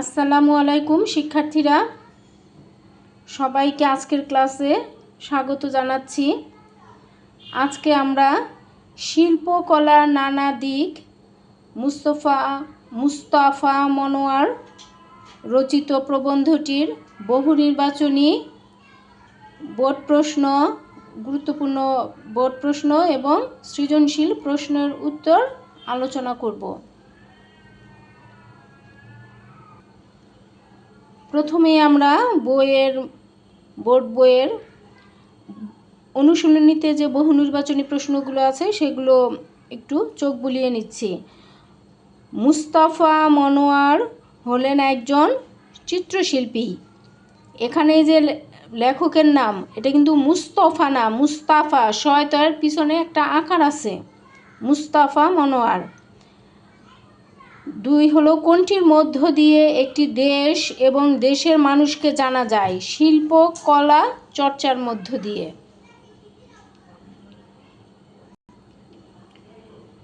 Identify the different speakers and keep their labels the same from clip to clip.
Speaker 1: আসসালামু আলাইকুম, শিক্ষার্থীরা। সবাইকে আজকের ক্লাসে স্বাগত জানাচ্ছি। আজকে আমরা শিল্পকলার নানা দিক, মুস্তফা, মুস্তাফা মনোয়ার রচিত প্রবন্ধটির বহু নির্বাচনী বোর্ড প্রশ্ন, গুরুত্বপূর্ণ বোর্ড প্রশ্ন এবং সৃজনশীল প্রশ্নের উত্তর আলোচনা করব। প্রথমে আমরা বইয়ের, বোর্ড বইয়ের অনুশীলনীতে যে বহু নির্বাচনী প্রশ্নগুলো আছে সেগুলো একটু চোখ বুলিয়ে নিচ্ছি। মুস্তাফা মনোয়ার হলেন একজন চিত্রশিল্পী। এখানে যে লেখকের নাম, এটা কিন্তু মুস্তফা না, মুস্তাফা শয়তার পিছনে একটা আকার আছে। মুস্তাফা মনোয়ার। দুই হলো কোনটির মধ্য দিয়ে একটি দেশ এবং দেশের মানুষকে জানা যায়, শিল্প, কলা, চর্চার মধ্য দিয়ে।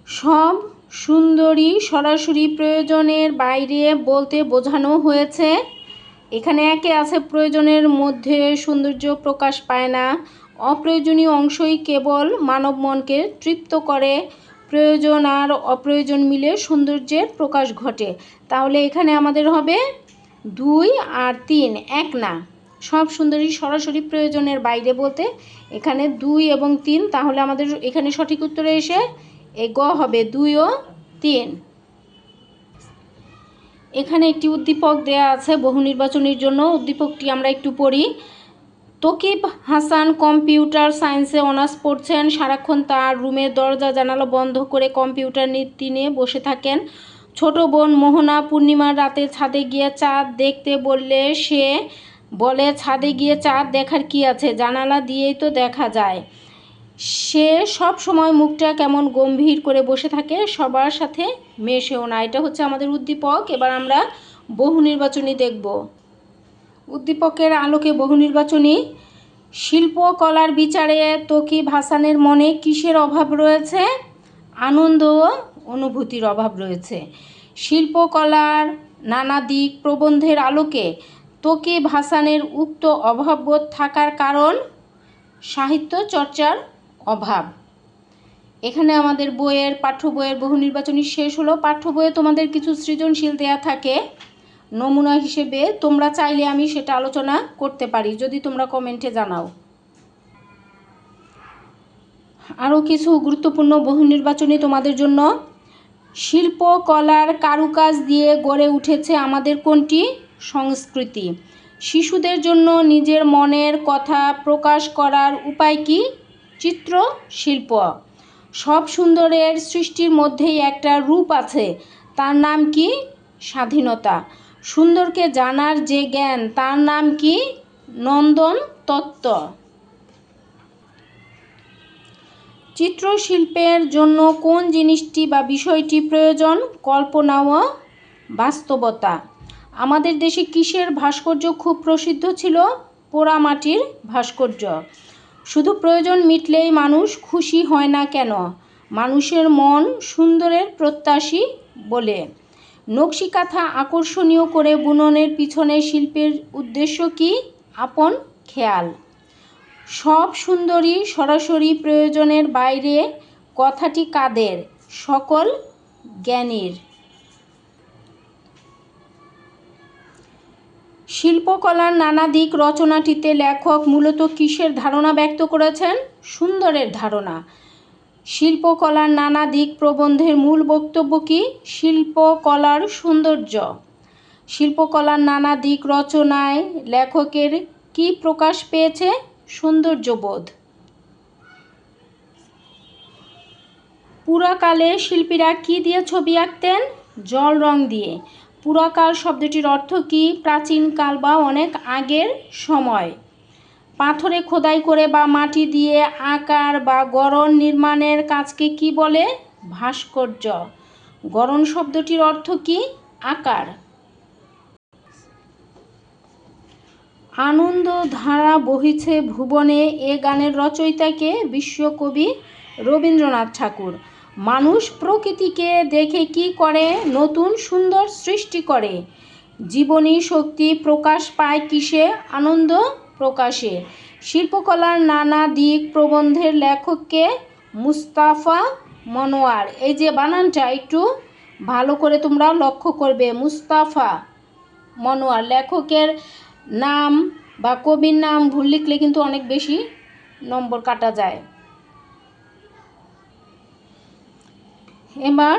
Speaker 1: সব সুন্দরী সরাসরি প্রয়োজনের বাইরে বলতে বোঝানো হয়েছে, এখানে একে আছে প্রয়োজনের মধ্যে সৌন্দর্য প্রকাশ পায় না, অপ্রয়োজনীয় অংশই কেবল মানব মনকে তৃপ্ত করে প্রয়োজন আর অপ্রয়োজন মিলে সৌন্দর্যের প্রকাশ ঘটে। তাহলে এখানে আমাদের হবে দুই আর তিন, এক না। সব সুন্দরী সরাসরি প্রয়োজনের বাইরে বলতে এখানে দুই এবং তিন, তাহলে আমাদের এখানে সঠিক উত্তরে এসে এ গ হবে দুই ও তিন। এখানে একটি উদ্দীপক দেয়া আছে, বহু নির্বাচনের জন্য উদ্দীপকটি আমরা একটু পড়ি। তকিব হাসান কম্পিউটার সায়েন্সে অনার্স পড়ছেন। সারাক্ষণ তার রুমের দরজা জানালা বন্ধ করে কম্পিউটার নিয়ে বসে থাকেন। ছোট বোন মোহনা পূর্ণিমার রাতে ছাদে গিয়ে চাঁদ দেখতে বললে সে বলে, ছাদে গিয়ে চাঁদ দেখার কি আছে? জানালা দিয়েই তো দেখা যায়। সে সব সময় মুখটা কেমন গম্ভীর করে বসে থাকে। সবার সাথে মেশেও না। এটা হচ্ছে আমাদের উদ্দীপক। এবার আমরা বহু নির্বাচনী দেখব। উদ্দীপকের আলোকে বহু নির্বাচনী শিল্পকলার বিচারে তকিব হাসানের মনে কিসের অভাব রয়েছে? আনন্দ ও অনুভূতির অভাব রয়েছে। শিল্পকলার নানা দিক প্রবন্ধের আলোকে তকিব হাসানের উক্ত অভাববোধ থাকার কারণ সাহিত্য চর্চার অভাব। এখানে আমাদের বইয়ের, পাঠ্য বইয়ের বহু নির্বাচনী শেষ হলো। পাঠ্য বইয়ে তোমাদের কিছু সৃজনশীল দেয়া থাকে। নমুনা হিসেবে তোমরা চাইলে আমি সেটা আলোচনা করতে পারি, যদি তোমরা কমেন্টে জানাও। আরও কিছু গুরুত্বপূর্ণ বহু নির্বাচনী তোমাদের জন্য। শিল্পকলার কারুকাজ দিয়ে গড়ে উঠেছে আমাদের কোনটি? সংস্কৃতি। শিশুদের জন্য নিজের মনের কথা প্রকাশ করার উপায় কি? চিত্র, শিল্প। সব সুন্দরের সৃষ্টির মধ্যেই একটা রূপ আছে, তার নাম কি? স্বাধীনতা। সুন্দরকে জানার যে জ্ঞান, তার নাম কি? নন্দন তত্ত্ব। চিত্রশিল্পের জন্য কোন জিনিসটি বা বিষয়টি প্রয়োজন? কল্পনা ও বাস্তবতা। আমাদের দেশে কিসের ভাস্কর্য খুব প্রসিদ্ধ ছিল? পোড়ামাটির ভাস্কর্য। শুধু প্রয়োজন মিটলেই মানুষ খুশি হয় না কেন? মানুষের মন সুন্দরের প্রত্যাশী বলে। নকশিকাথা আকর্ষণীয় করে বুননের পিছনে শিল্পের উদ্দেশ্য কি? আপন খেয়াল। সব সুন্দরী সরাসরি প্রয়োজনের বাইরে কথাটি কাদের? সকল জ্ঞানীর। শিল্পকলার নানা দিক রচনাটিতে লেখক মূলত কিসের ধারণা ব্যক্ত করেছেন? সুন্দরের ধারণা। শিল্পকলার নানা দিক প্রবন্ধের মূল বক্তব্য কি? শিল্পকলার সৌন্দর্য। শিল্পকলার নানা দিক রচনায় লেখকের কি প্রকাশ পেয়েছে? সৌন্দর্যবোধ। পুরাকালে শিল্পীরা কি দিয়ে ছবি আঁকতেন? জল রং দিয়ে। পুরাকাল শব্দটির অর্থ কি? প্রাচীনকাল বা অনেক আগের সময়। পাথরে খোদাই করে বা মাটি দিয়ে আকার বা গড়ন নির্মাণের কাজকে কি বলে? ভাস্কর্য। গড়ন শব্দটির অর্থ কি? আকার। আনন্দ ধারা বহিছে ভুবনে এ গানের রচয়িতাকে বিশ্বকবি রবীন্দ্রনাথ ঠাকুর। মানুষ প্রকৃতিকে দেখে কি করে? নতুন সুন্দর সৃষ্টি করে। জীবনী শক্তি প্রকাশ পায় কিসে? আনন্দ প্রকাশে। শিল্পকলার নানা দিক প্রবন্ধের লেখককে মুস্তাফা মনোয়ার। এই যে বানানটা, একটু ভালো করে তোমরা লক্ষ্য করবে। মুস্তাফা মনোয়ার, লেখকের নাম বা কবির নাম ভুল লিখলে কিন্তু অনেক বেশি নম্বর কাটা যায়। এবার,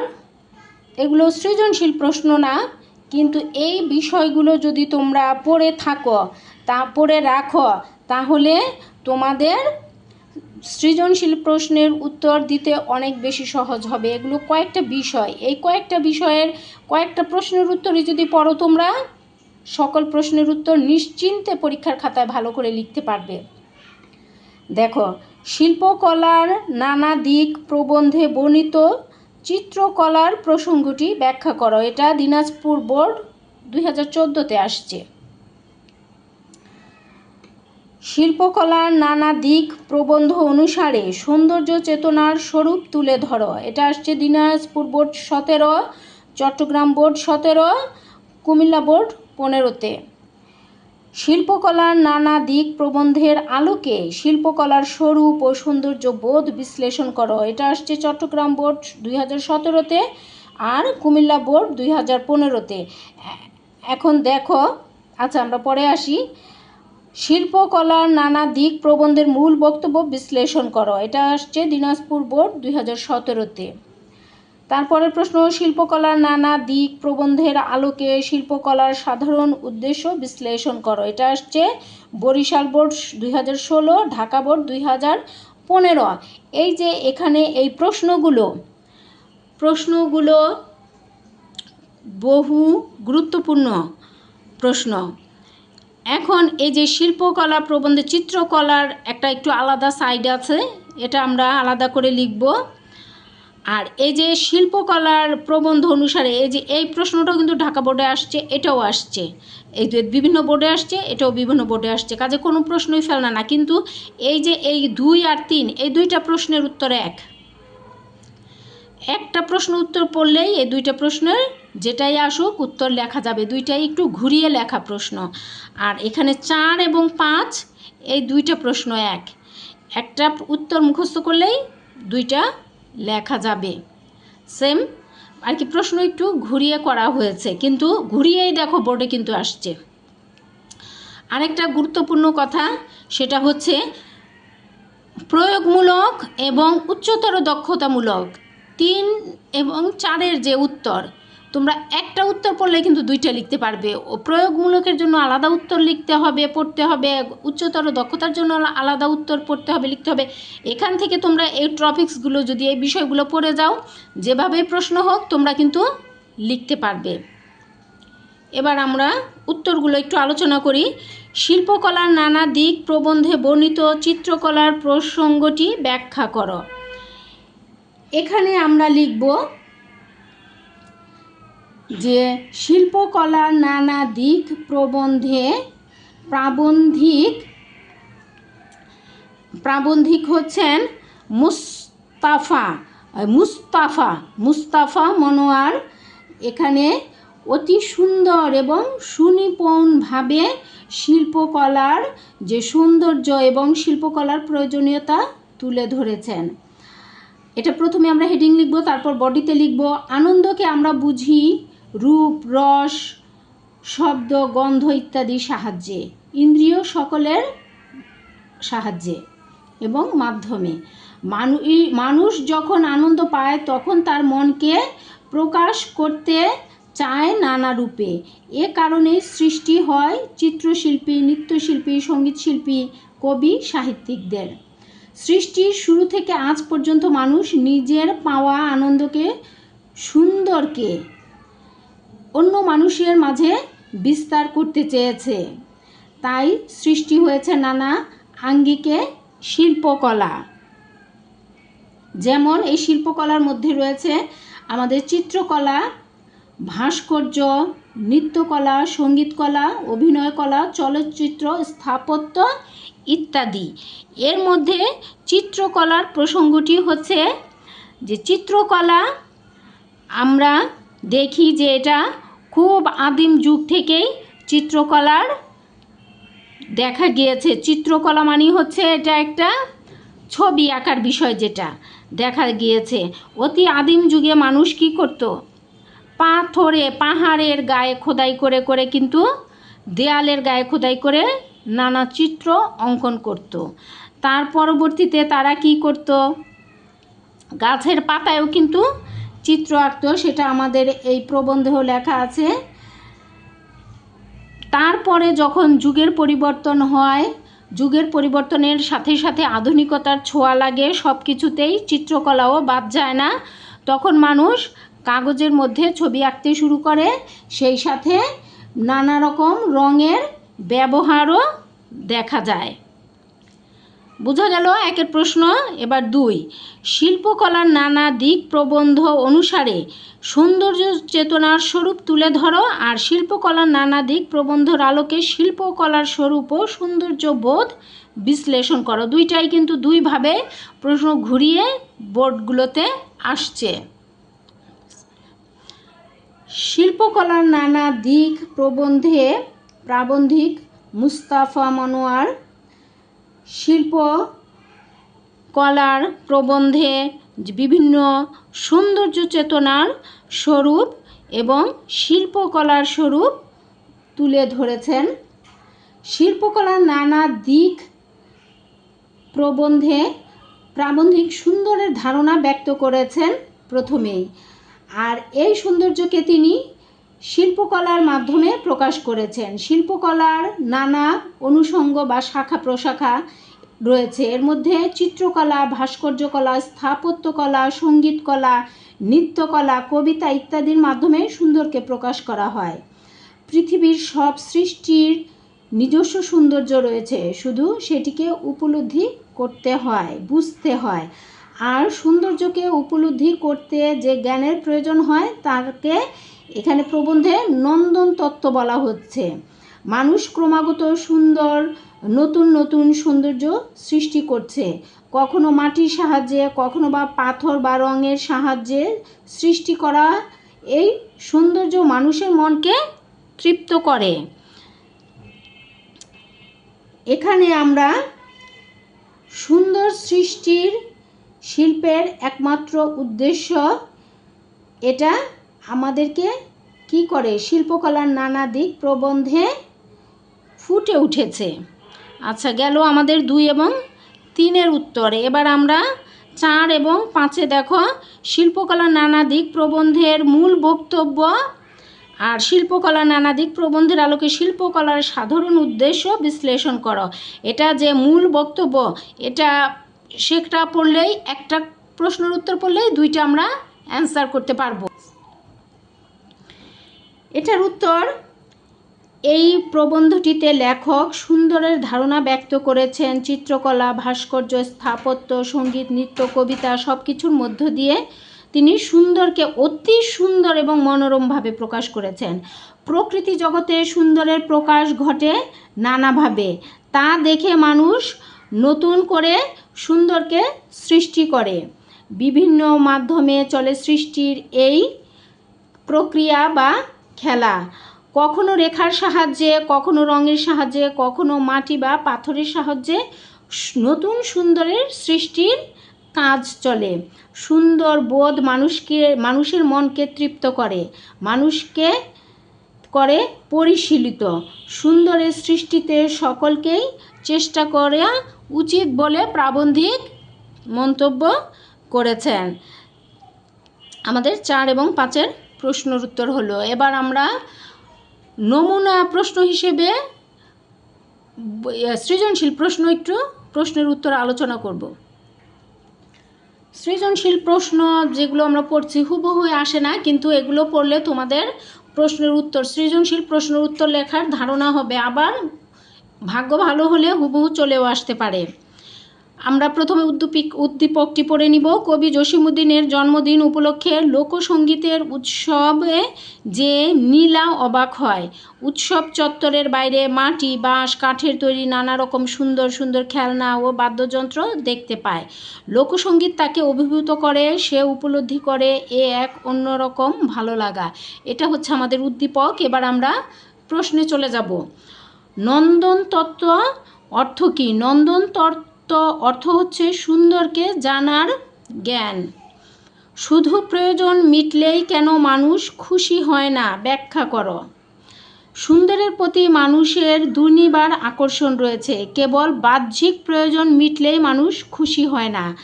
Speaker 1: এগুলো সৃজনশীল প্রশ্ন না, কিন্তু এই বিষয়গুলো যদি তোমরা পড়ে থাকো তা পড়ে রাখো। তাহলে তোমাদের সৃজনশীল প্রশ্নের উত্তর দিতে অনেক বেশি সহজ হবে। এগুলো কয়েকটা বিষয়। এই কয়েকটা বিষয়ের কয়েকটা প্রশ্নের উত্তরই যদি পড়ো, তোমরা সকল প্রশ্নের উত্তর নিশ্চিন্তে পরীক্ষার খাতায় ভালো করে লিখতে পারবে। দেখো, শিল্পকলার নানা দিক প্রবন্ধে বর্ণিত চিত্রকলার প্রসঙ্গটি ব্যাখ্যা করো। এটা দিনাজপুর বোর্ড দুই আসছে। শিল্পকলার নানা দিক প্রবন্ধ অনুসারে সৌন্দর্য চেতনার স্বরূপ তুলে ধরো। এটা আসছে দিনাজপুর বোর্ড সতেরো, চট্টগ্রাম বোর্ড সতেরো, কুমিল্লা বোর্ড পনেরোতে। শিল্পকলার নানা দিক প্রবন্ধের আলোকে শিল্পকলার স্বরূপ ও সৌন্দর্য বোধ বিশ্লেষণ করো। এটা আসছে চট্টগ্রাম বোর্ড দুই হাজার সতেরোতে আর কুমিল্লা বোর্ড দুই হাজার পনেরোতে। এখন দেখো। আচ্ছা আমরা পরে আসি। শিল্পকলার নানা দিক প্রবন্ধের মূল বক্তব্য বিশ্লেষণ করো। এটা আসছে দিনাজপুর বোর্ড দুই হাজার সতেরোতে। তারপরের প্রশ্ন শিল্পকলার নানা দিক প্রবন্ধের আলোকে শিল্পকলার সাধারণ উদ্দেশ্য বিশ্লেষণ করো। এটা আসছে বরিশাল বোর্ড দুই হাজার ষোলো, ঢাকা বোর্ড দুই হাজার পনেরো। এই যে এখানে এই প্রশ্নগুলো প্রশ্নগুলো বহু গুরুত্বপূর্ণ প্রশ্ন। এখন এই যে শিল্পকলা প্রবন্ধে, চিত্রকলার একটা একটু আলাদা সাইড আছে, এটা আমরা আলাদা করে লিখব। আর এই যে শিল্পকলার প্রবন্ধ অনুসারে এই যে এই প্রশ্নটাও কিন্তু ঢাকা বোর্ডে আসছে, এটাও আসছে। এই বিভিন্ন বোর্ডে আসছে, এটাও বিভিন্ন বোর্ডে আসছে। কাজে কোনো প্রশ্নই ফেলনা না, কিন্তু এই যে এই দুই আর তিন, এই দুইটা প্রশ্নের উত্তর এক। একটা প্রশ্ন উত্তর পড়লেই এই দুইটা প্রশ্নের যেটাই আসুক উত্তর লেখা যাবে। দুইটাই একটু ঘুরিয়ে লেখা প্রশ্ন। আর এখানে চার এবং পাঁচ, এই দুইটা প্রশ্ন এক। একটা উত্তর মুখস্থ করলেই দুইটা লেখা যাবে। সেম, আর কি প্রশ্ন একটু ঘুরিয়ে করা হয়েছে, কিন্তু ঘুরিয়েই দেখো বোর্ডে কিন্তু আসছে। আরেকটা গুরুত্বপূর্ণ কথা, সেটা হচ্ছে প্রয়োগমূলক এবং উচ্চতর দক্ষতামূলক। তিন এবং চারের যে উত্তর, তোমরা একটা উত্তর পড়লে কিন্তু দুইটা লিখতে পারবে। ও প্রয়োগমূলকের জন্য আলাদা উত্তর লিখতে হবে, পড়তে হবে, উচ্চতর দক্ষতার জন্য আলাদা উত্তর পড়তে হবে, লিখতে হবে। এখান থেকে তোমরা এই টপিক্সগুলো যদি এই বিষয়গুলো পড়ে যাও, যেভাবে প্রশ্ন হোক, তোমরা কিন্তু লিখতে পারবে। এবার আমরা উত্তরগুলো একটু আলোচনা করি। শিল্পকলার নানা দিক প্রবন্ধে বর্ণিত, চিত্রকলার প্রসঙ্গটি ব্যাখ্যা করো। এখানে আমরা লিখব যে শিল্পকলার নানা দিক প্রবন্ধে প্রাবন্ধিক প্রাবন্ধিক হচ্ছেন মুস্তাফা মুস্তাফা মুস্তাফা মনোয়ার। এখানে অতি সুন্দর এবং সুনিপুণভাবে শিল্পকলার যে সৌন্দর্য এবং শিল্পকলার প্রয়োজনীয়তা তুলে ধরেছেন। এটা প্রথমে আমরা হেডিং লিখব, তারপর বডিতে লিখব, আনন্দকে আমরা বুঝি রূপ, রস, শব্দ, গন্ধ ইত্যাদির সাহায্যে, ইন্দ্রিয় সকলের সাহায্যে এবং মাধ্যমে। মানু মানুষ যখন আনন্দ পায়, তখন তার মনকে প্রকাশ করতে চায় নানা রূপে। এ কারণে সৃষ্টি হয় চিত্রশিল্পী, নৃত্যশিল্পী, সঙ্গীতশিল্পী, কবি, সাহিত্যিকদের। সৃষ্টির শুরু থেকে আজ পর্যন্ত মানুষ নিজের পাওয়া আনন্দকে, সুন্দরকে অন্য মানুষের মাঝে বিস্তার করতে চেয়েছে। তাই সৃষ্টি হয়েছে নানা আঙ্গিকে শিল্পকলা। যেমন এই শিল্পকলার মধ্যে রয়েছে আমাদের চিত্রকলা, ভাস্কর্য, নৃত্যকলা, সঙ্গীতকলা, অভিনয়কলা, চলচ্চিত্র, স্থাপত্য ইত্যাদি। এর মধ্যে চিত্রকলার প্রসঙ্গটি হচ্ছে যে চিত্রকলা আমরা দেখি যে এটা খুব আদিম যুগ থেকেই চিত্রকলার দেখা গিয়েছে। চিত্রকলা মানে হচ্ছে এটা একটা ছবি আঁকার বিষয় যেটা দেখা গিয়েছে। অতি আদিম যুগে মানুষ কি করতো? পাথরে, পাহাড়ের গায়ে খোদাই করে করে কিন্তু দেয়ালের গায়ে খোদাই করে নানা চিত্র অঙ্কন করত। তার পরবর্তীতে তারা কি করত? গাছের পাতায়ও কিন্তু চিত্র আঁকতো, সেটা আমাদের এই প্রবন্ধেও লেখা আছে। তারপরে যখন যুগের পরিবর্তন হয়, যুগের পরিবর্তনের সাথে সাথে আধুনিকতার ছোঁয়া লাগে সব কিছুতেই চিত্রকলাও বাদ যায় না। তখন মানুষ কাগজের মধ্যে ছবি আঁকতে শুরু করে, সেই সাথে নানা রকম রঙের ব্যবহারও দেখা যায়। বোঝা গেল একের প্রশ্ন, এবার দুই। শিল্পকলার নানা দিক প্রবন্ধ অনুসারে সৌন্দর্য চেতনার স্বরূপ তুলে ধরো আর শিল্পকলার নানা দিক প্রবন্ধর আলোকে শিল্পকলার স্বরূপ ও সৌন্দর্য বোধ বিশ্লেষণ করো। দুইটাই কিন্তু দুইভাবে প্রশ্ন ঘুরিয়ে বোর্ডগুলোতে আসছে। শিল্পকলার নানা দিক প্রবন্ধে প্রাবন্ধিক মুস্তাফা মনোয়ার শিল্প কলার প্রবন্ধে বিভিন্ন সৌন্দর্য চেতনার স্বরূপ এবং শিল্পকলার স্বরূপ তুলে ধরেছেন। শিল্পকলার নানা দিক প্রবন্ধে প্রাবন্ধিক সুন্দরের ধারণা ব্যক্ত করেছেন প্রথমেই। আর এই সৌন্দর্যকে তিনি শিল্পকলার মাধ্যমে প্রকাশ করেছেন। শিল্পকলার নানা অনুষঙ্গ বা শাখা প্রশাখা রয়েছে। এর মধ্যে চিত্রকলা, ভাস্কর্যকলা, স্থাপত্যকলা, সঙ্গীতকলা, নৃত্যকলা, কবিতা ইত্যাদির মাধ্যমে সুন্দরকে প্রকাশ করা হয়। পৃথিবীর সব সৃষ্টির নিজস্ব সৌন্দর্য রয়েছে। শুধু সেটিকে উপলব্ধি করতে হয়, বুঝতে হয়। আর সৌন্দর্যকে উপলব্ধি করতে যে জ্ঞানের প্রয়োজন হয়, তাকে এখানে প্রবন্ধে নন্দন তত্ত্ব বলা হচ্ছে। মানুষ ক্রমাগত সুন্দর, নতুন নতুন সৌন্দর্য সৃষ্টি করছে। কখনো মাটির সাহায্যে, কখনো বা পাথর বা রঙের সাহায্যে সৃষ্টি করা এই সৌন্দর্য মানুষের মনকে তৃপ্ত করে। এখানে আমরা সুন্দর সৃষ্টির শিল্পের একমাত্র উদ্দেশ্য এটা আমাদেরকে কি করে? শিল্পকলার নানা দিক প্রবন্ধে ফুটে উঠেছে। আচ্ছা গেল আমাদের দুই এবং তিনের উত্তরে। এবার আমরা চার এবং পাঁচে দেখো, শিল্পকলার নানা দিক প্রবন্ধের মূল বক্তব্য আর শিল্পকলা নানা দিক প্রবন্ধের আলোকে শিল্পকলার সাধারণ উদ্দেশ্য বিশ্লেষণ করো। এটা যে মূল বক্তব্য, এটা সেটা পড়লেই, একটা প্রশ্নের উত্তর পড়লেই দুইটা আমরা অ্যান্সার করতে পারব। এটার উত্তর, এই প্রবন্ধটিতে লেখক সুন্দরের ধারণা ব্যক্ত করেছেন চিত্রকলা, ভাস্কর্য, স্থাপত্য, সংগীত, নৃত্য, কবিতা সব কিছুর মধ্য দিয়ে তিনি সুন্দরকে অতি সুন্দর এবং মনোরমভাবে প্রকাশ করেছেন। প্রকৃতি জগতে সুন্দরের প্রকাশ ঘটে নানাভাবে। তা দেখে মানুষ নতুন করে সুন্দরকে সৃষ্টি করে। বিভিন্ন মাধ্যমে চলে সৃষ্টির এই প্রক্রিয়া বা খেলা। কখনো রেখার সাহায্যে, কখনো রঙের সাহায্যে, কখনো মাটি বা পাথরের সাহায্যে নতুন সুন্দরের সৃষ্টির কাজ চলে। সুন্দর বোধ মানুষকে, মানুষের মনকে তৃপ্ত করে, মানুষকে করে পরিশীলিত। সুন্দরের সৃষ্টিতে সকলকেই চেষ্টা করা উচিত বলে প্রাবন্ধিক মন্তব্য করেছেন। আমাদের চার এবং পাঁচের প্রশ্নের উত্তর হলো। এবার আমরা নমুনা প্রশ্ন হিসেবে সৃজনশীল প্রশ্ন একটু, প্রশ্নের উত্তর আলোচনা করব। সৃজনশীল প্রশ্ন যেগুলো আমরা পড়ছি হুবহু আসে না, কিন্তু এগুলো পড়লে তোমাদের প্রশ্নের উত্তর, সৃজনশীল প্রশ্নের উত্তর লেখার ধারণা হবে। আবার ভাগ্য ভালো হলে হুবহু চলেও আসতে পারে। আমরা প্রথমে উদ্দীপিক উদ্দীপকটি পড়ে নিব। কবি জসিমুদ্দিনের জন্মদিন উপলক্ষে লোকসঙ্গীতের উৎসবে যে নীলা অবাক হয়, উৎসব চত্বরের বাইরে মাটি, বাঁশ, কাঠের তৈরি নানা রকম সুন্দর সুন্দর খেলনা ও বাদ্যযন্ত্র দেখতে পায়। লোকসঙ্গীত তাকে অভিভূত করে, সে উপলব্ধি করে, এ এক অন্যরকম ভালো লাগা। এটা হচ্ছে আমাদের উদ্দীপক। এবার আমরা প্রশ্নে চলে যাব। নন্দন তত্ত্ব অর্থ কী? নন্দন তত্ত্ব অর্থ হচ্ছে সুন্দরকে জানার জ্ঞান। শুধু প্রয়োজন মিটলেই কেন মানুষ খুশি হয় না, ব্যাখ্যা করো। সুন্দরের প্রতি মানুষের দুর্নিবার আকর্ষণ রয়েছে। কেবল বাহ্যিক প্রয়োজন মিটলেই মানুষ খুশি হয় না।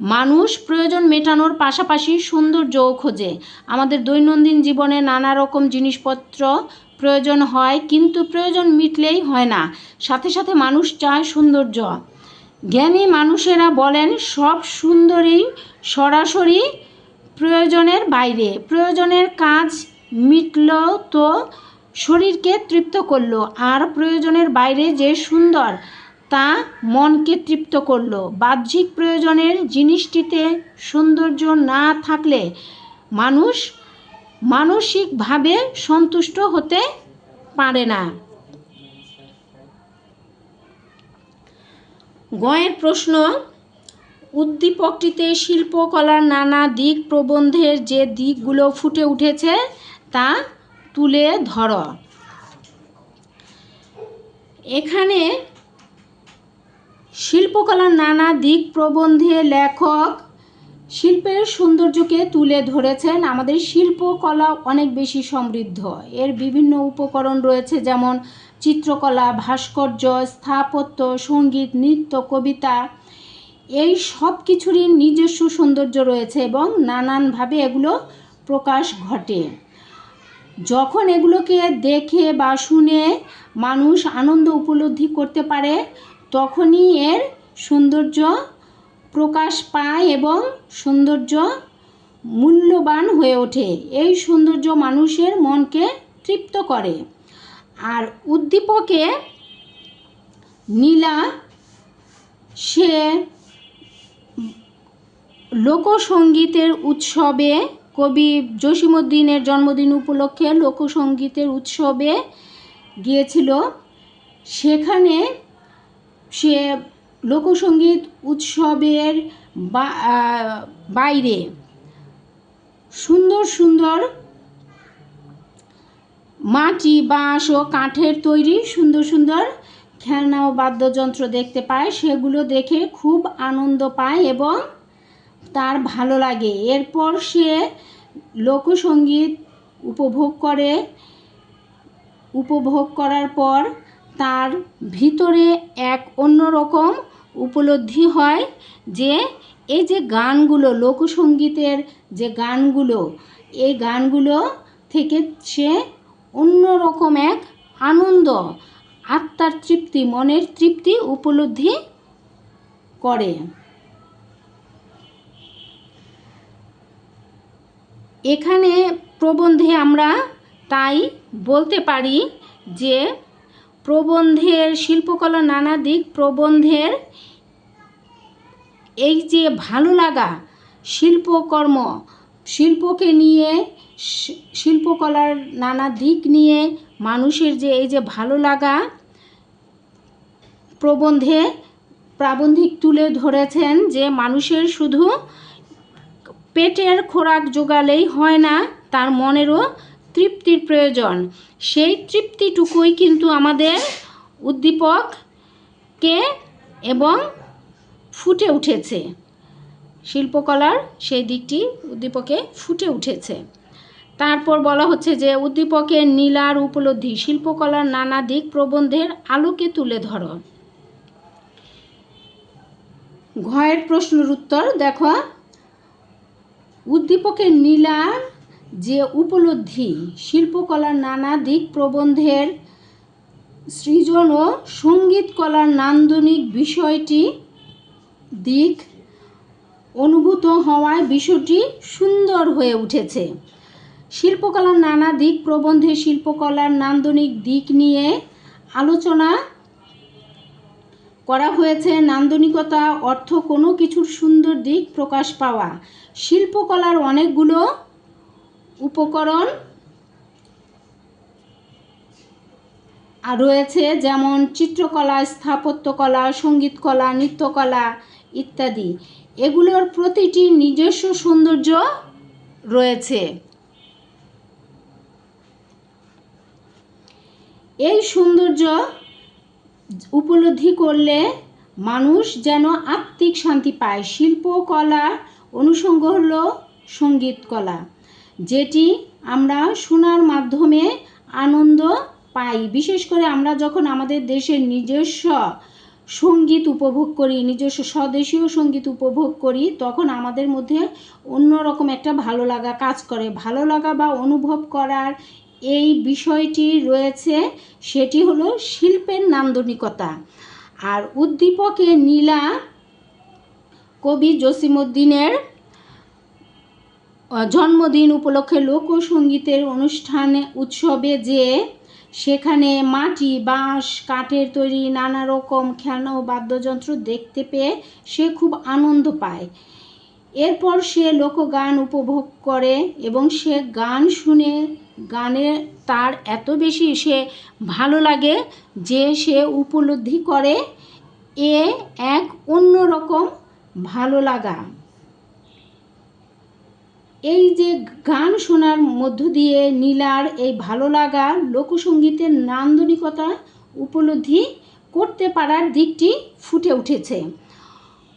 Speaker 1: মানুষ প্রয়োজন মেটানোর পাশাপাশি সৌন্দর্যও খোঁজে। আমাদের দৈনন্দিন জীবনে নানা রকম জিনিসপত্র প্রয়োজন হয়, কিন্তু প্রয়োজন মিটলেই হয় না। সাথে সাথে মানুষ চায় সৌন্দর্য। জ্ঞানী মানুষেরা বলেন, সব সুন্দরী সরাসরি প্রয়োজনের বাইরে, প্রয়োজনের কাজ মিটল তো শরীরকে তৃপ্ত করল, আর প্রয়োজনের বাইরে যে সুন্দর, তা মনকে তৃপ্ত করল। বাহ্যিক প্রয়োজনের জিনিসটিতে সৌন্দর্য না থাকলে মানুষ মানসিকভাবে সন্তুষ্ট হতে পারে না। গয়ের প্রশ্ন, উদ্দীপকটিতে শিল্পকলার নানা দিক প্রবন্ধের যে দিকগুলো ফুটে উঠেছে তা তুলে ধর। এখানে শিল্পকলার নানা দিক প্রবন্ধে লেখক শিল্পের সৌন্দর্যকে তুলে ধরেছেন আমাদের শিল্পকলা অনেক বেশি সমৃদ্ধ। এর বিভিন্ন উপকরণ রয়েছে যেমন চিত্রকলা, ভাস্কর্য, স্থাপত্য, সংগীত, নৃত্য, কবিতা। এই সব কিছুরই নিজস্ব সৌন্দর্য রয়েছে এবং নানানভাবে এগুলো প্রকাশ ঘটে। যখন এগুলোকে দেখে বা শুনে মানুষ আনন্দ উপলব্ধি করতে পারে, তখনই এর সৌন্দর্য প্রকাশ পায় এবং সৌন্দর্য মূল্যবান হয়ে ওঠে। এই সৌন্দর্য মানুষের মনকে তৃপ্ত করে। আর উদ্দীপকে নীলা, সে লোকসঙ্গীতের উৎসবে, কবি জসিমুদ্দিনের জন্মদিন উপলক্ষে লোকসঙ্গীতের উৎসবে গিয়েছিল। সেখানে সে লোকসঙ্গীত উৎসবের বাইরে সুন্দর সুন্দর মাটি, বাঁশ ও কাঠের তৈরি সুন্দর সুন্দর খেলনা ও বাদ্যযন্ত্র দেখতে পায়। সেগুলো দেখে খুব আনন্দ পায় এবং তার ভালো লাগে। এরপর সে লোকসঙ্গীত উপভোগ করে। উপভোগ করার পর তার ভিতরে এক অন্যরকম উপলব্ধি হয় যে, এই যে গানগুলো, লোকসঙ্গীতের যে গানগুলো, এই গানগুলো থেকে সে অন্যরকম এক আনন্দ, আত্মার তৃপ্তি, মনের তৃপ্তি উপলব্ধি করে। এখানে প্রবন্ধে আমরা তাই বলতে পারি যে প্রবন্ধের শিল্পকলা নানা দিক প্রবন্ধের এই যে ভালো লাগা শিল্পকর্ম, শিল্পকে নিয়ে শিল্পকলার নানা দিক নিয়ে মানুষের যে এই যে ভালো লাগা প্রবন্ধে প্রাবন্ধিক তুলে ধরেছেন যে মানুষের শুধু পেটের খোরাক জোগালেই হয় না, তার মনেরও তৃপ্তির প্রয়োজন। সেই তৃপ্তিটুকুই কিন্তু আমাদের উদ্দীপককে এবং ফুটে উঠেছে। শিল্পকলার সেই দিকটি উদ্দীপকে ফুটে উঠেছে। তারপর বলা হচ্ছে যে, উদ্দীপকের নীলার উপলব্ধি শিল্পকলার নানা দিক প্রবন্ধের আলোকে তুলে ধরো। ঘয়ের প্রশ্নের উত্তর, দেখো। উদ্দীপকের নীলার যে উপলব্ধি শিল্পকলার নানা দিক প্রবন্ধের সৃজন ও সংগীত কলার নান্দনিক বিষয়টি দিক অনুভূত হওয়ায় বিষয়টি সুন্দর হয়ে উঠেছে। শিল্পকলার নানা দিক প্রবন্ধে শিল্পকলার নান্দনিক দিক নিয়ে আলোচনা করা হয়েছে। নান্দনিকতা অর্থ কোনো কিছুর সুন্দর দিক প্রকাশ পাওয়া। শিল্পকলার অনেকগুলো উপকরণ আর রয়েছে যেমন চিত্রকলা, স্থাপত্যকলা, সঙ্গীতকলা, নৃত্যকলা ইত্যাদি। এগুলোর প্রতিটি নিজস্ব সৌন্দর্য রয়েছে। এই সৌন্দর্য উপলব্ধি করলে মানুষ যেন আত্মিক শান্তি পায়। শিল্পকলা অনুষঙ্গ হল সংগীত কলা যেটি আমরা শোনার মাধ্যমে আনন্দ পাই। বিশেষ করে আমরা যখন আমাদের দেশের নিজস্ব সংগীত উপভোগ করি, নিজস্ব স্বদেশীয় সংগীত উপভোগ করি, তখন আমাদের মধ্যে অন্যরকম একটা ভালো লাগা কাজ করে। ভালো লাগা বা অনুভব করার এই বিষয়টি রয়েছে, সেটি হলো শিল্পের নান্দনিকতা। আর উদ্দীপকে নীলা কবি জসিমুদ্দিনের জন্মদিন উপলক্ষে লোকসঙ্গীতের অনুষ্ঠানে, উৎসবে যে সেখানে মাটি, বাঁশ, কাঠের তৈরি নানা রকম খেলনা ও বাদ্যযন্ত্র দেখতে পেয়ে সে খুব আনন্দ পায়। এরপর সে লোকগান উপভোগ করে এবং সে গান শুনে গানে তার এত বেশি সে ভালো লাগে যে সে উপলব্ধি করে এ এক অন্যরকম ভালো লাগা। এই যে গান শোনার মধ্য দিয়ে নীলার এই ভালো লাগা লোকসঙ্গীতের নান্দনিকতা উপলব্ধি করতে পারার দিকটি ফুটে উঠেছে।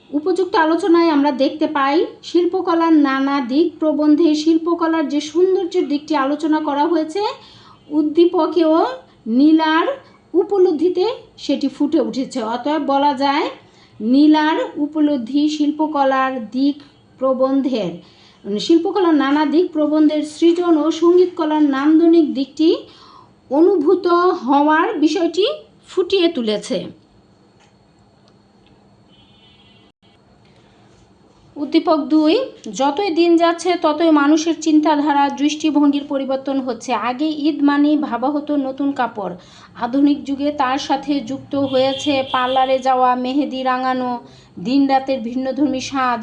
Speaker 1: উপযুক্ত আলোচনায় আমরা দেখতে পাই, শিল্পকলার নানা দিক প্রবন্ধে শিল্পকলার যে সৌন্দর্যের দিকটি আলোচনা করা হয়েছে, উদ্দীপকেও নীলার উপলব্ধিতে সেটি ফুটে উঠেছে। অতএব বলা যায়, নীলার উপলব্ধি শিল্পকলার দিক প্রবন্ধের শিল্পকলার নানা দিক প্রবন্ধের সৃজন ও সঙ্গীতকলার নান্দনিক দিকটি অনুভূত হওয়ার বিষয়টি ফুটিয়ে তুলেছে। উদ্দীপক দুই, যতই দিন যাচ্ছে, ততই মানুষের চিন্তাধারা, দৃষ্টিভঙ্গির পরিবর্তন হচ্ছে। আগে ঈদ মানেই ভাবা হতো নতুন কাপড়। আধুনিক যুগে তার সাথে যুক্ত হয়েছে পার্লারে যাওয়া, মেহেদি রাঙানো, দিনরাতের ভিন্নধর্মী সাজ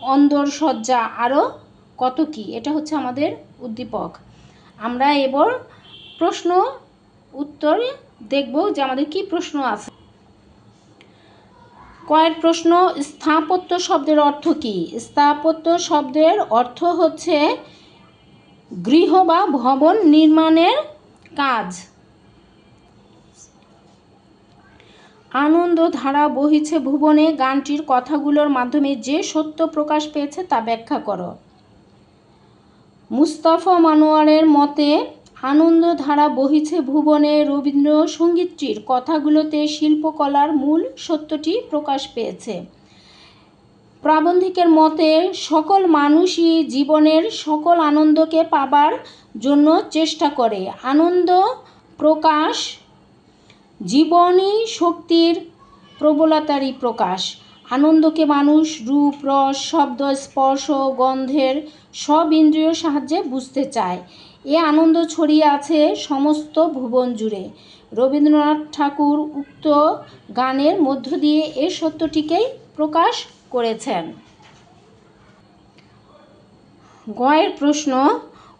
Speaker 1: অন্দর সজ্জা আরও কত কি? এটা হচ্ছে আমাদের উদ্দীপক। আমরা এবার প্রশ্ন উত্তর দেখব যে আমাদের কি প্রশ্ন আছে। কয়ের প্রশ্ন, স্থাপত্য শব্দের অর্থ কি? স্থাপত্য শব্দের অর্থ হচ্ছে গৃহ বা ভবন নির্মাণের কাজ। আনন্দ ধারা বহিছে ভুবনে গানটির কথাগুলোর মাধ্যমে যে সত্য প্রকাশ পেয়েছে তা ব্যাখ্যা করো। মুস্তাফা মানোয়ারের মতে আনন্দ ধারা বহিছে ভুবনে রবীন্দ্রসঙ্গীতটির কথাগুলোতে শিল্পকলার মূল সত্যটি প্রকাশ পেয়েছে। প্রাবন্ধিকের মতে, সকল মানুষই জীবনের সকল আনন্দকে পাবার জন্য চেষ্টা করে। আনন্দ প্রকাশ জীবনী শক্তির প্রবলতারই প্রকাশ। আনন্দকে মানুষ রূপ, রস, শব্দ, স্পর্শ, গন্ধের সব ইন্দ্রিয় সাহায্যে বুঝতে চায়। এ আনন্দ ছড়িয়ে আছে সমস্ত ভুবন জুড়ে। রবীন্দ্রনাথ ঠাকুর উক্ত গানের মধ্য দিয়ে এ সত্যটিকেই প্রকাশ করেছেন। গয়ের প্রশ্ন,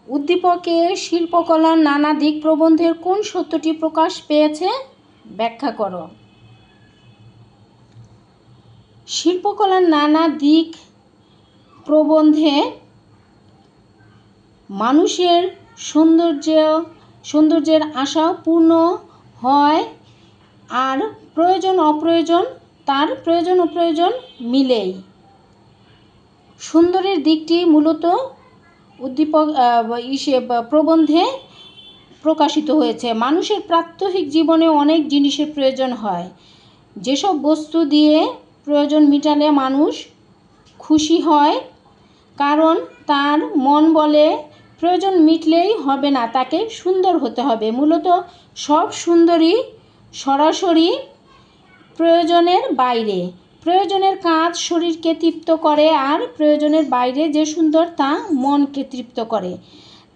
Speaker 1: উদ্দীপকে শিল্পকলার নানা দিক প্রবন্ধের কোন সত্যটি প্রকাশ পেয়েছে? ব্যাখ্যা করো। শিল্পকলার নানা দিক প্রবন্ধে মানুষের সৌন্দর্য, সৌন্দর্যের আশা পূর্ণ হয় আর প্রয়োজন, অপ্রয়োজন, তার প্রয়োজন, অপ্রয়োজন মিলেই। সুন্দরের দিকটি মূলত উদ্দীপক প্রবন্ধে প্রকাশিত হয়েছে। মানুষের প্রাত্যহিক জীবনে অনেক জিনিসের প্রয়োজন হয়। যেসব বস্তু দিয়ে প্রয়োজন মিটালে মানুষ খুশি হয়, কারণ তার মন বলে প্রয়োজন মিটলেই হবে না, তাকে সুন্দর হতে হবে। মূলত সব সুন্দরী সরাসরি প্রয়োজনের বাইরে। প্রয়োজনের কাজ শরীরকে তৃপ্ত করে আর প্রয়োজনের বাইরে যে সুন্দর তা মনকে তৃপ্ত করে।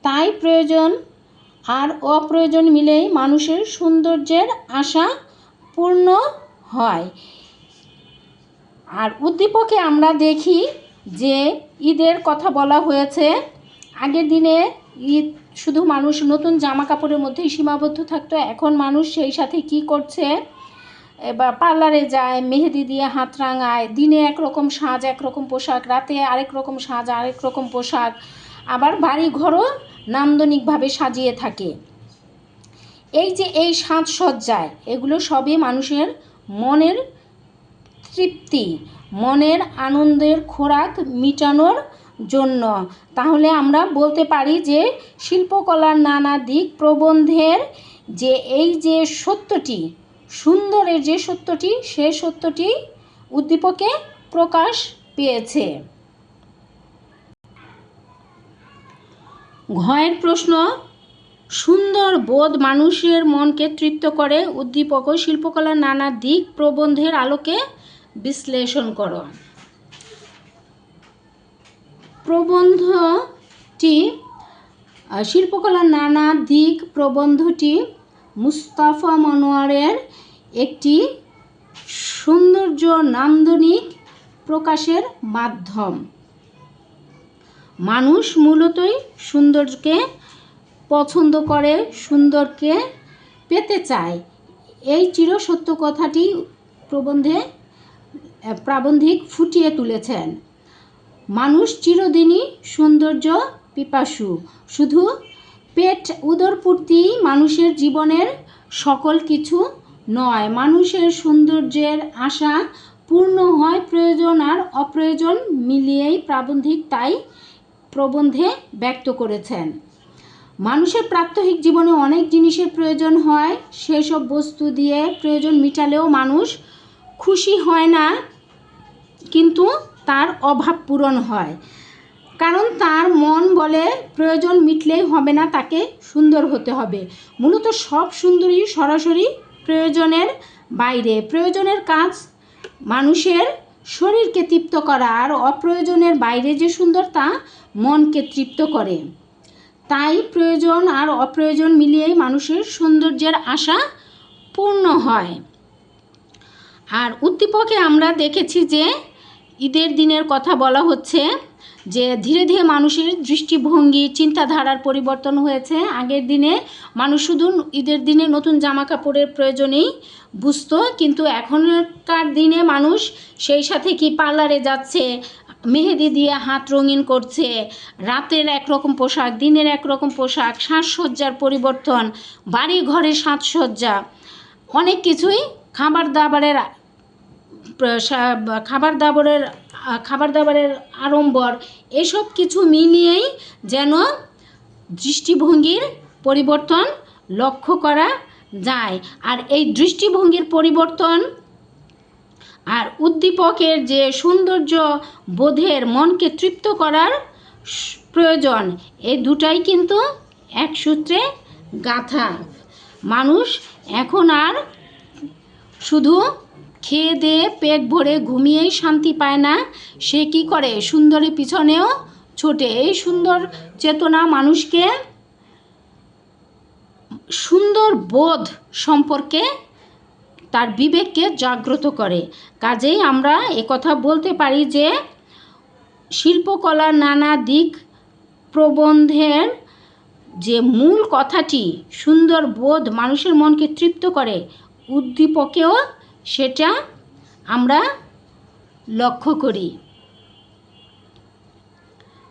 Speaker 1: তাই প্রয়োজন আর অপ্রয়োজন মিলেই মানুষের সৌন্দর্যের আশা পূর্ণ হয়। আর উদ্দীপকে আমরা দেখি যে ঈদের কথা বলা হয়েছে। আগের দিনে ঈদ শুধু মানুষ নতুন জামা কাপড়ের মধ্যেই সীমাবদ্ধ থাকতো, এখন মানুষ সেই সাথে কি করছে? এবার পার্লারে যায়, মেহেদি দিয়ে হাত রাঙায়, দিনে একরকম সাজ, একরকম পোশাক, রাতে আরেক রকম সাজ, আরেক রকম পোশাক, আবার বাড়ি ঘরও নান্দনিকভাবে সাজিয়ে থাকে। এই যে এই সাজসজ্জায় এগুলো সবই মানুষের মনের তৃপ্তি, মনের আনন্দের খোরাক মিটানোর জন্য। তাহলে আমরা বলতে পারি যে শিল্পকলার নানা দিক প্রবন্ধের যে এই যে সত্যটি, সুন্দরের যে সত্যটি, সে সত্যটি উদ্দীপকে প্রকাশ পেয়েছে। ঘয়ের প্রশ্ন, সুন্দর বোধ মানুষের মনকে তৃপ্ত করে উদ্দীপক শিল্পকলার নানা দিক প্রবন্ধের আলোকে বিশ্লেষণ করো। প্রবন্ধটি শিল্পকলার নানা দিক প্রবন্ধটি মুস্তাফা মনোয়ারের একটি সৌন্দর্য নান্দনিক প্রকাশের মাধ্যম। মানুষ মূলতই সুন্দরকে পছন্দ করে, সুন্দরকে পেতে চায়। এই চিরসত্য কথাটি প্রবন্ধে প্রাবন্ধিক ফুটিয়ে তুলেছেন। মানুষ চিরদিনই সৌন্দর্য পিপাসু। শুধু পেট উদরপূর্তি মানুষের জীবনের সকল কিছু নয়, মানুষের সৌন্দর্যের আশা পূর্ণ হয় প্রয়োজন আর অপ্রয়োজন মিলিয়েই প্রাবন্ধিক তাই প্রবন্ধে ব্যক্ত করেছেন। মানুষের প্রাত্যহিক জীবনে অনেক জিনিসের প্রয়োজন হয়, সেসব বস্তু দিয়ে প্রয়োজন মিটালেও মানুষ খুশি হয় না, কিন্তু তার অভাব পূরণ হয়। কারণ তার মন বলে প্রয়োজন মিটলেই হবে না, তাকে সুন্দর হতে হবে। মূলত সব সুন্দরী সরাসরি প্রয়োজনের বাইরে, প্রয়োজনের কাজ মানুষের শরীরকে তৃপ্ত করা আর অপ্রয়োজনের বাইরে যে সুন্দর তা মনকে তৃপ্ত করে। তাই প্রয়োজন আর অপ্রয়োজন মিলিয়েই মানুষের সৌন্দর্যের আশা পূর্ণ হয়। আর উদ্দীপকে আমরা দেখেছি যে ঈদের দিনের কথা বলা হচ্ছে যে ধীরে ধীরে মানুষের দৃষ্টিভঙ্গি, চিন্তাধারার পরিবর্তন হয়েছে। আগের দিনে মানুষ শুধু ঈদের দিনে নতুন জামা কাপড়ের প্রয়োজনেই বুঝতো, কিন্তু এখনকার দিনে মানুষ সেই সাথে কি পার্লারে যাচ্ছে, মেহেদি দিয়ে হাত রঙিন করছে, রাতের একরকম পোশাক, দিনের একরকম পোশাক, সাজসজ্জার পরিবর্তন বাড়ি ঘরে সাজসজ্জা, অনেক কিছুই খাবার দাবারের খাবার দাবারের খাবার দাবারের আড়ম্বর এসব কিছু মিলিয়েই যেন দৃষ্টিভঙ্গির পরিবর্তন লক্ষ্য করা যায়। আর এই দৃষ্টিভঙ্গির পরিবর্তন আর উদ্দীপকের যে সৌন্দর্য বোধের মনকে তৃপ্ত করার প্রয়োজন এই দুটাই কিন্তু এক সূত্রে গাথা। মানুষ এখন আর শুধু খেয়ে দিয়ে পেট ভরে ঘুমিয়েই শান্তি পায় না। সে কি করে? সুন্দরের পিছনেও ছোটে। এই সুন্দর চেতনা মানুষকে সুন্দর বোধ সম্পর্কে তার বিবেককে জাগ্রত করে। কাজেই আমরা একথা বলতে পারি যে শিল্পকলার নানা দিক প্রবন্ধের যে মূল কথাটি সুন্দর বোধ মানুষের মনকে তৃপ্ত করে, উদ্দীপকেও সেটা আমরা লক্ষ্য করি।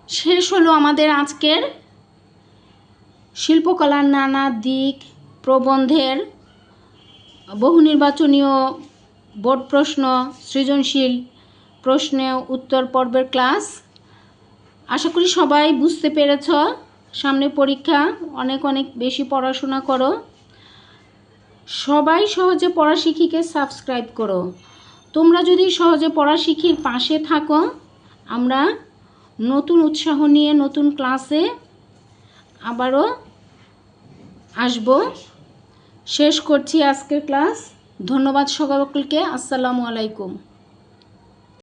Speaker 1: শেষ হলো আমাদের আজকের শিল্পকলার নানা দিক, প্রবন্ধের বহু নির্বাচনীয় বোর্ড প্রশ্ন, সৃজনশীল প্রশ্নে উত্তর পর্বের ক্লাস। আশা করি সবাই বুঝতে পেরেছ। সামনে পরীক্ষা, অনেক অনেক বেশি পড়াশোনা করো। সবাই সহজে পড়া শিখিকে সাবস্ক্রাইব করো। তোমরা যদি সহজে পড়া শিখির পাশে থাকো, আমরা নতুন উৎসাহ নিয়ে নতুন ক্লাসে আবারও আসব। শেষ করছি আজকের ক্লাস ধন্যবাদ সকলকে। আসসালামু আলাইকুম।